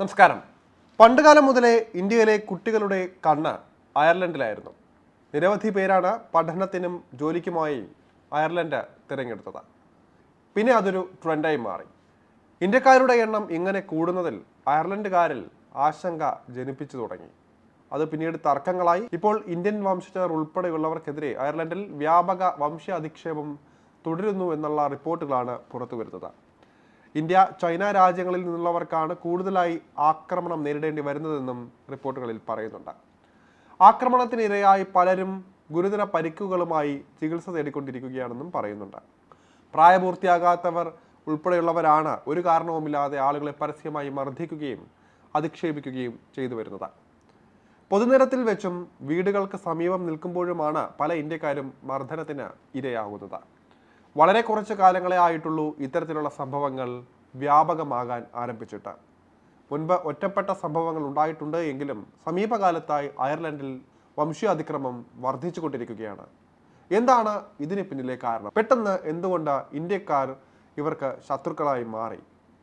നമസ്കാരം. പണ്ടുകാലം മുതലേ ഇന്ത്യയിലെ കുട്ടികളുടെ കണ്ണ് അയർലൻഡിലായിരുന്നു. നിരവധി പേരാണ് പഠനത്തിനും ജോലിക്കുമായി അയർലൻഡ് തിരഞ്ഞെടുത്തത്. പിന്നെ അതൊരു ട്രെൻഡായി മാറി. ഇന്ത്യക്കാരുടെ എണ്ണം ഇങ്ങനെ കൂടുന്നതിൽ അയർലൻഡുകാരിൽ ആശങ്ക ജനിപ്പിച്ചു തുടങ്ങി. അത് പിന്നീട് തർക്കങ്ങളായി. ഇപ്പോൾ ഇന്ത്യൻ വംശജർ ഉൾപ്പെടെയുള്ളവർക്കെതിരെ അയർലൻഡിൽ വ്യാപക വംശ അധിക്ഷേപം തുടരുന്നു എന്നുള്ള റിപ്പോർട്ടുകളാണ് പുറത്തുവരുന്നത്. ഇന്ത്യ ചൈന രാജ്യങ്ങളിൽ നിന്നുള്ളവർക്കാണ് കൂടുതലായി ആക്രമണം നേരിടേണ്ടി വരുന്നതെന്നും റിപ്പോർട്ടുകളിൽ പറയുന്നുണ്ട്. ആക്രമണത്തിനിരയായി പലരും ഗുരുതര പരിക്കുകളുമായി ചികിത്സ തേടിക്കൊണ്ടിരിക്കുകയാണെന്നും പറയുന്നുണ്ട്. പ്രായപൂർത്തിയാകാത്തവർ ഉൾപ്പെടെയുള്ളവരാണ് ഒരു കാരണവുമില്ലാതെ ആളുകളെ പരസ്യമായി മർദ്ദിക്കുകയും അധിക്ഷേപിക്കുകയും ചെയ്തു വരുന്നത്. പൊതുനിരത്തിൽ വെച്ചും വീടുകൾക്ക് സമീപം നിൽക്കുമ്പോഴുമാണ് പല ഇന്ത്യക്കാരും മർദ്ദനത്തിന് ഇരയാകുന്നത്. വളരെ കുറച്ച് കാലങ്ങളെ ആയിട്ടുള്ളൂ ഇത്തരത്തിലുള്ള സംഭവങ്ങൾ വ്യാപകമാകാൻ ആരംഭിച്ചിട്ട്. മുൻപ് ഒറ്റപ്പെട്ട സംഭവങ്ങൾ ഉണ്ടായിട്ടുണ്ട് എങ്കിലും സമീപകാലത്തായി അയർലൻഡിൽ വംശീയാതിക്രമം വർദ്ധിച്ചുകൊണ്ടിരിക്കുകയാണ്. എന്താണ് ഇതിന് പിന്നിലെ കാരണം? പെട്ടെന്ന് എന്തുകൊണ്ട് ഇന്ത്യക്കാർ ഇവർക്ക് ശത്രുക്കളായി മാറി?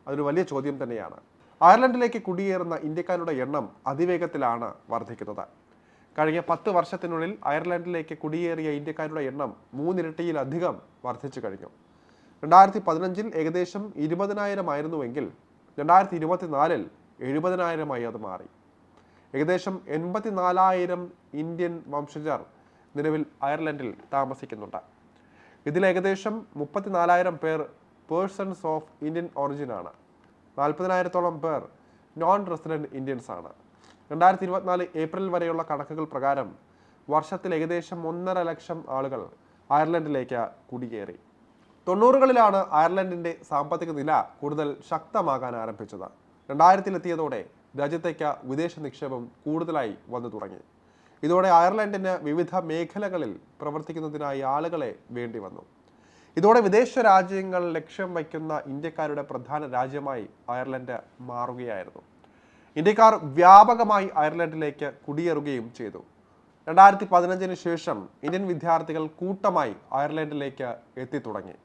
അതൊരു വലിയ ചോദ്യം തന്നെയാണ്. അയർലൻഡിലേക്ക് കുടിയേറുന്ന ഇന്ത്യക്കാരുടെ എണ്ണം അതിവേഗത്തിലാണ് വർദ്ധിക്കുന്നത്. കഴിഞ്ഞ പത്ത് വർഷത്തിനുള്ളിൽ അയർലൻഡിലേക്ക് കുടിയേറിയ ഇന്ത്യക്കാരുടെ എണ്ണം മൂന്നിരട്ടിയിലധികം വർദ്ധിച്ചു കഴിഞ്ഞു. രണ്ടായിരത്തി പതിനഞ്ചിൽ ഏകദേശം ഇരുപതിനായിരം ആയിരുന്നുവെങ്കിൽ രണ്ടായിരത്തി ഇരുപത്തിനാലിൽ എഴുപതിനായിരമായി അത് മാറി. ഏകദേശം എൺപത്തിനാലായിരം ഇന്ത്യൻ വംശജർ നിലവിൽ അയർലൻഡിൽ താമസിക്കുന്നുണ്ട്. ഇതിൽ ഏകദേശം മുപ്പത്തിനാലായിരം പേർ പേഴ്സൺസ് ഓഫ് ഇന്ത്യൻ ഒറിജിനാണ്. നാൽപ്പതിനായിരത്തോളം പേർ നോൺ റെസിഡന്റ് ഇന്ത്യൻസ് ആണ്. രണ്ടായിരത്തി ഇരുപത്തിനാല് ഏപ്രിൽ വരെയുള്ള കണക്കുകൾ പ്രകാരം വർഷത്തിൽ ഏകദേശം ഒന്നര ലക്ഷം ആളുകൾ അയർലൻഡിലേക്ക് കുടിയേറി. തൊണ്ണൂറുകളിലാണ് അയർലൻഡിന്റെ സാമ്പത്തിക നില കൂടുതൽ ശക്തമാകാൻ ആരംഭിച്ചത്. രണ്ടായിരത്തിലെത്തിയതോടെ രാജ്യത്തേക്ക് വിദേശ നിക്ഷേപം കൂടുതലായി വന്നു തുടങ്ങി. ഇതോടെ അയർലൻഡിന് വിവിധ മേഖലകളിൽ പ്രവർത്തിക്കുന്നതിനായി ആളുകളെ വേണ്ടി വന്നു. ഇതോടെ വിദേശ രാജ്യങ്ങൾ ലക്ഷ്യം വയ്ക്കുന്ന ഇന്ത്യക്കാരുടെ പ്രധാന രാജ്യമായി അയർലൻഡ് മാറുകയായിരുന്നു. ഇന്ത്യക്കാർ വ്യാപകമായി അയർലൻഡിലേക്ക് കുടിയേറുകയും ചെയ്തു. രണ്ടായിരത്തി പതിനഞ്ചിന് ശേഷം ഇന്ത്യൻ വിദ്യാർത്ഥികൾ കൂട്ടമായി അയർലൻഡിലേക്ക് എത്തിത്തുടങ്ങി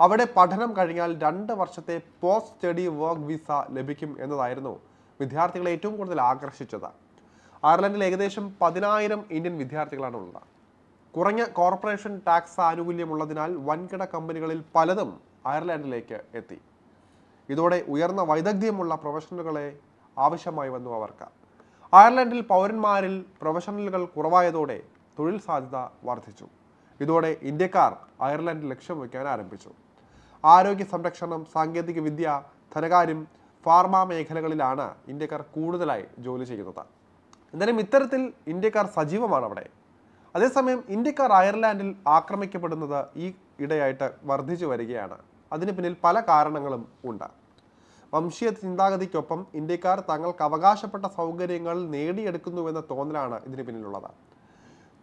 അവിടെ പഠനം കഴിഞ്ഞാൽ രണ്ട് വർഷത്തെ പോസ്റ്റ് സ്റ്റഡി വർക്ക് വിസ ലഭിക്കും എന്നതായിരുന്നു വിദ്യാർത്ഥികളെ ഏറ്റവും കൂടുതൽ ആകർഷിച്ചത്. അയർലൻഡിൽ ഏകദേശം പതിനായിരം ഇന്ത്യൻ വിദ്യാർത്ഥികളാണ് ഉള്ളത്. കുറഞ്ഞ കോർപ്പറേഷൻ ടാക്സ് ആനുകൂല്യമുള്ളതിനാൽ വൻകിട കമ്പനികളിൽ പലതും അയർലൻഡിലേക്ക് എത്തി. ഇതോടെ ഉയർന്ന വൈദഗ്ധ്യമുള്ള പ്രൊഫഷണലുകളെ ആവശ്യമായി വന്നു അവർക്ക്. അയർലൻഡിൽ പൗരന്മാരിൽ പ്രൊഫഷണലുകൾ കുറവായതോടെ തൊഴിൽ സാധ്യത വർദ്ധിച്ചു. ഇതോടെ ഇന്ത്യക്കാർ അയർലൻഡിൽ ലക്ഷ്യം വയ്ക്കാൻ ആരംഭിച്ചു. ആരോഗ്യ സംരക്ഷണം സാങ്കേതിക വിദ്യ ധനകാര്യം ഫാർമ മേഖലകളിലാണ് ഇന്ത്യക്കാർ കൂടുതലായി ജോലി ചെയ്യുന്നത്. എന്തായാലും ഇത്തരത്തിൽ ഇന്ത്യക്കാർ സജീവമാണ് അവിടെ അതേസമയം ഇന്ത്യക്കാർ അയർലാൻഡിൽ ആക്രമിക്കപ്പെടുന്നത് ഈ ഇടയായിട്ട് വർദ്ധിച്ചു വരികയാണ്. അതിന് പിന്നിൽ പല കാരണങ്ങളും ഉണ്ട്. വംശീയ ചിന്താഗതിക്കൊപ്പം ഇന്ത്യക്കാർ തങ്ങൾക്ക് അവകാശപ്പെട്ട സൗകര്യങ്ങൾ നേടിയെടുക്കുന്നുവെന്ന തോന്നലാണ് ഇതിന് പിന്നിലുള്ളത്.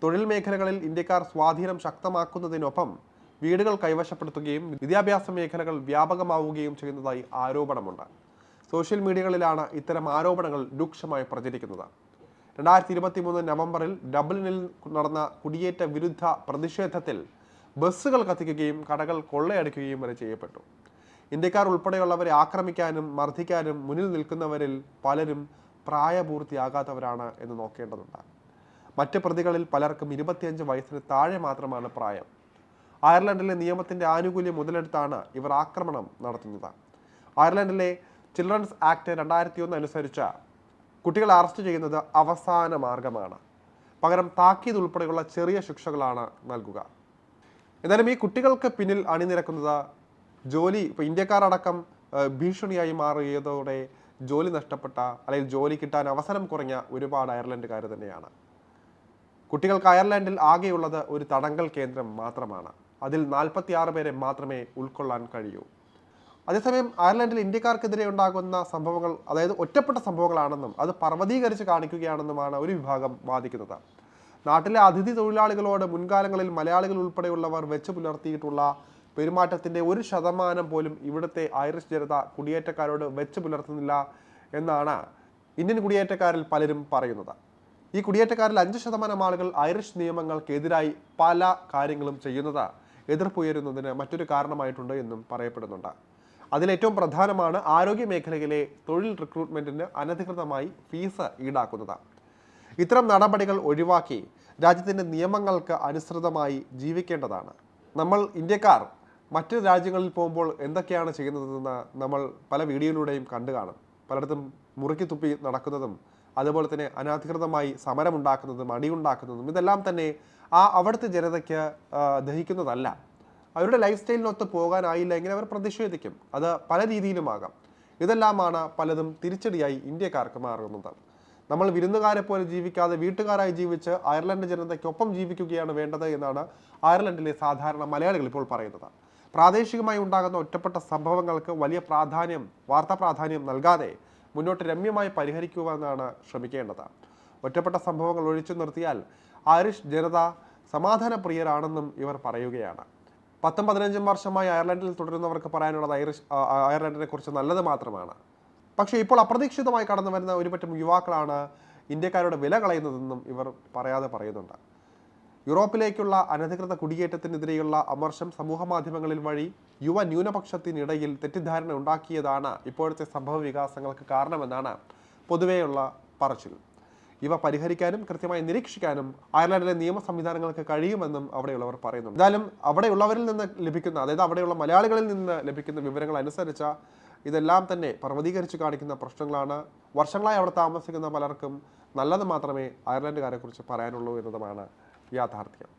തൊഴിൽ മേഖലകളിൽ ഇന്ത്യക്കാർ സ്വാധീനം ശക്തമാക്കുന്നതിനൊപ്പം വീടുകൾ കൈവശപ്പെടുത്തുകയും വിദ്യാഭ്യാസ മേഖലകൾ വ്യാപകമാവുകയും ചെയ്യുന്നതായി ആരോപണമുണ്ട്. സോഷ്യൽ മീഡിയകളിലാണ് ഇത്തരം ആരോപണങ്ങൾ രൂക്ഷമായി പ്രചരിക്കുന്നത്. രണ്ടായിരത്തി ഇരുപത്തി മൂന്ന് നവംബറിൽ ഡബ്ലിനിൽ നടന്ന കുടിയേറ്റ വിരുദ്ധ പ്രതിഷേധത്തിൽ ബസ്സുകൾ കത്തിക്കുകയും കടകൾ കൊള്ളയടിക്കുകയും വരെ ചെയ്യപ്പെട്ടു. ഇന്ത്യക്കാർ ഉൾപ്പെടെയുള്ളവരെ ആക്രമിക്കാനും മർദ്ദിക്കാനും മുന്നിൽ നിൽക്കുന്നവരിൽ പലരും പ്രായപൂർത്തിയാകാത്തവരാണ് എന്ന് നോക്കേണ്ടതുണ്ട്. മറ്റ് പ്രതികളിൽ പലർക്കും ഇരുപത്തിയഞ്ച് വയസ്സിന് താഴെ മാത്രമാണ് പ്രായം. അയർലൻഡിലെ നിയമത്തിന്റെ ആനുകൂല്യം മുതലെടുത്താണ് ഇവർ ആക്രമണം നടത്തുന്നത്. അയർലൻഡിലെ ചിൽഡ്രൻസ് ആക്ട് രണ്ടായിരത്തി ഒന്ന് അനുസരിച്ച് കുട്ടികളെ അറസ്റ്റ് ചെയ്യുന്നത് അവസാന മാർഗമാണ്. പകരം താക്കീത് ഉൾപ്പെടെയുള്ള ചെറിയ ശിക്ഷകളാണ് നൽകുക. എന്നാലും ഈ കുട്ടികൾക്ക് പിന്നിൽ അണിനിരക്കുന്നത് ജോലി ഇപ്പോൾ ഇന്ത്യക്കാരടക്കം ഭീഷണിയായി മാറിയതോടെ ജോലി നഷ്ടപ്പെട്ട അല്ലെങ്കിൽ ജോലി കിട്ടാൻ അവസരം കുറഞ്ഞ ഒരുപാട് അയർലൻഡുകാർ തന്നെയാണ്. കുട്ടികൾക്ക് അയർലൻഡിൽ ആകെയുള്ളത് ഒരു തടങ്കൽ കേന്ദ്രം മാത്രമാണ്. അതിൽ നാൽപ്പത്തി ആറ് പേരെ മാത്രമേ ഉൾക്കൊള്ളാൻ കഴിയൂ. അതേസമയം അയർലൻഡിൽ ഇന്ത്യക്കാർക്കെതിരെ ഉണ്ടാകുന്ന സംഭവങ്ങൾ അതായത് ഒറ്റപ്പെട്ട സംഭവങ്ങളാണെന്നും അത് പർവതീകരിച്ച് കാണിക്കുകയാണെന്നുമാണ് ഒരു വിഭാഗം വാദിക്കുന്നത്. നാട്ടിലെ അതിഥി തൊഴിലാളികളോട് മുൻകാലങ്ങളിൽ മലയാളികൾ ഉൾപ്പെടെയുള്ളവർ വെച്ച് പുലർത്തിയിട്ടുള്ള പെരുമാറ്റത്തിന്റെ ഒരു ശതമാനം പോലും ഇവിടുത്തെ ഐറിഷ് ജനത കുടിയേറ്റക്കാരോട് വെച്ച് പുലർത്തുന്നില്ല എന്നാണ് ഇന്ത്യൻ കുടിയേറ്റക്കാരിൽ പലരും പറയുന്നത്. ഈ കുടിയേറ്റക്കാരിൽ അഞ്ച് ശതമാനം ആളുകൾ ഐറിഷ് നിയമങ്ങൾക്കെതിരായി പല കാര്യങ്ങളും ചെയ്യുന്നത് എതിർപ്പുയരുന്നതിന് മറ്റൊരു കാരണമായിട്ടുണ്ട് എന്നും പറയപ്പെടുന്നുണ്ട്. അതിലേറ്റവും പ്രധാനമാണ് ആരോഗ്യ മേഖലയിലെ തൊഴിൽ റിക്രൂട്ട്മെന്റിന് അനധികൃതമായി ഫീസ് ഈടാക്കുന്നത്. ഇത്തരം നടപടികൾ ഒഴിവാക്കി രാജ്യത്തിന്റെ നിയമങ്ങൾക്ക് അനുസൃതമായി ജീവിക്കേണ്ടതാണ്. നമ്മൾ ഇന്ത്യക്കാർ മറ്റ് രാജ്യങ്ങളിൽ പോകുമ്പോൾ എന്തൊക്കെയാണ് ചെയ്യുന്നതെന്ന് നമ്മൾ പല വീഡിയോയിലൂടെയും കണ്ടു കാണും. പലയിടത്തും മുറുക്കി തുപ്പി നടക്കുന്നതും അതുപോലെ തന്നെ അനധികൃതമായി സമരമുണ്ടാക്കുന്നതും അടിയുണ്ടാക്കുന്നതും ഇതെല്ലാം തന്നെ ആ അവിടുത്തെ ജനതയ്ക്ക് ദഹിക്കുന്നതല്ല. അവരുടെ ലൈഫ് സ്റ്റൈലിനൊത്ത് പോകാനായില്ല എങ്കിൽ അവർ പ്രതിഷേധിക്കും. അത് പല രീതിയിലുമാകാം. ഇതെല്ലാമാണ് പലതും തിരിച്ചടിയായി ഇന്ത്യക്കാർക്ക് മാറുന്നത്. നമ്മൾ വിരുന്നുകാരെ പോലെ ജീവിക്കാതെ വീട്ടുകാരായി ജീവിച്ച് അയർലൻഡ് ജനതയ്ക്കൊപ്പം ജീവിക്കുകയാണ് വേണ്ടത് എന്നാണ് അയർലൻഡിലെ സാധാരണ മലയാളികൾ ഇപ്പോൾ പറയുന്നത്. പ്രാദേശികമായി ഉണ്ടാകുന്ന ഒറ്റപ്പെട്ട സംഭവങ്ങൾക്ക് വലിയ പ്രാധാന്യം വാർത്താ പ്രാധാന്യം നൽകാതെ മുന്നോട്ട് രമ്യമായി പരിഹരിക്കുവാനാണ് ശ്രമിക്കേണ്ടത്. ഒറ്റപ്പെട്ട സംഭവങ്ങൾ ഒഴിച്ചു നിർത്തിയാൽ ഐറിഷ് ജനത സമാധാനപ്രിയരാണെന്നും ഇവർ പറയുകയാണ്. പത്തും പതിനഞ്ചും വർഷമായി അയർലൻഡിൽ തുടരുന്നവർക്ക് പറയാനുള്ളത് ഐറിഷ് അയർലൻഡിനെ കുറിച്ച് നല്ലത് മാത്രമാണ്. പക്ഷേ ഇപ്പോൾ അപ്രതീക്ഷിതമായി കടന്നു വരുന്ന ഒരുപറ്റം യുവാക്കളാണ് ഇന്ത്യക്കാരുടെ വില കളയുന്നതെന്നും ഇവർ പറയാതെ പറയുന്നുണ്ട്. യൂറോപ്പിലേക്കുള്ള അനധികൃത കുടിയേറ്റത്തിനെതിരെയുള്ള അമർഷം സമൂഹ മാധ്യമങ്ങളിൽ വഴി യുവ ന്യൂനപക്ഷത്തിനിടയിൽ തെറ്റിദ്ധാരണ ഉണ്ടാക്കിയതാണ് ഇപ്പോഴത്തെ സംഭവ വികാസങ്ങൾക്ക് കാരണമെന്നാണ് പൊതുവെയുള്ള പറച്ചിൽ. ഇവ പരിഹരിക്കാനും കൃത്യമായി നിരീക്ഷിക്കാനും അയർലൻഡിലെ നിയമ സംവിധാനങ്ങൾക്ക് കഴിയുമെന്നും അവിടെയുള്ളവർ പറയുന്നു എന്തായാലും അവിടെയുള്ളവരിൽ നിന്ന് ലഭിക്കുന്ന അതായത് അവിടെയുള്ള മലയാളികളിൽ നിന്ന് ലഭിക്കുന്ന വിവരങ്ങൾ അനുസരിച്ച് ഇതെല്ലാം തന്നെ പർവതീകരിച്ച് കാണിക്കുന്ന പ്രശ്നങ്ങളാണ്. വർഷങ്ങളായി അവിടെ താമസിക്കുന്ന പലർക്കും നല്ലത് മാത്രമേ അയർലൻഡുകാരെക്കുറിച്ച് പറയാനുള്ളൂ എന്നതുമാണ് യാഥാർത്ഥ്യം.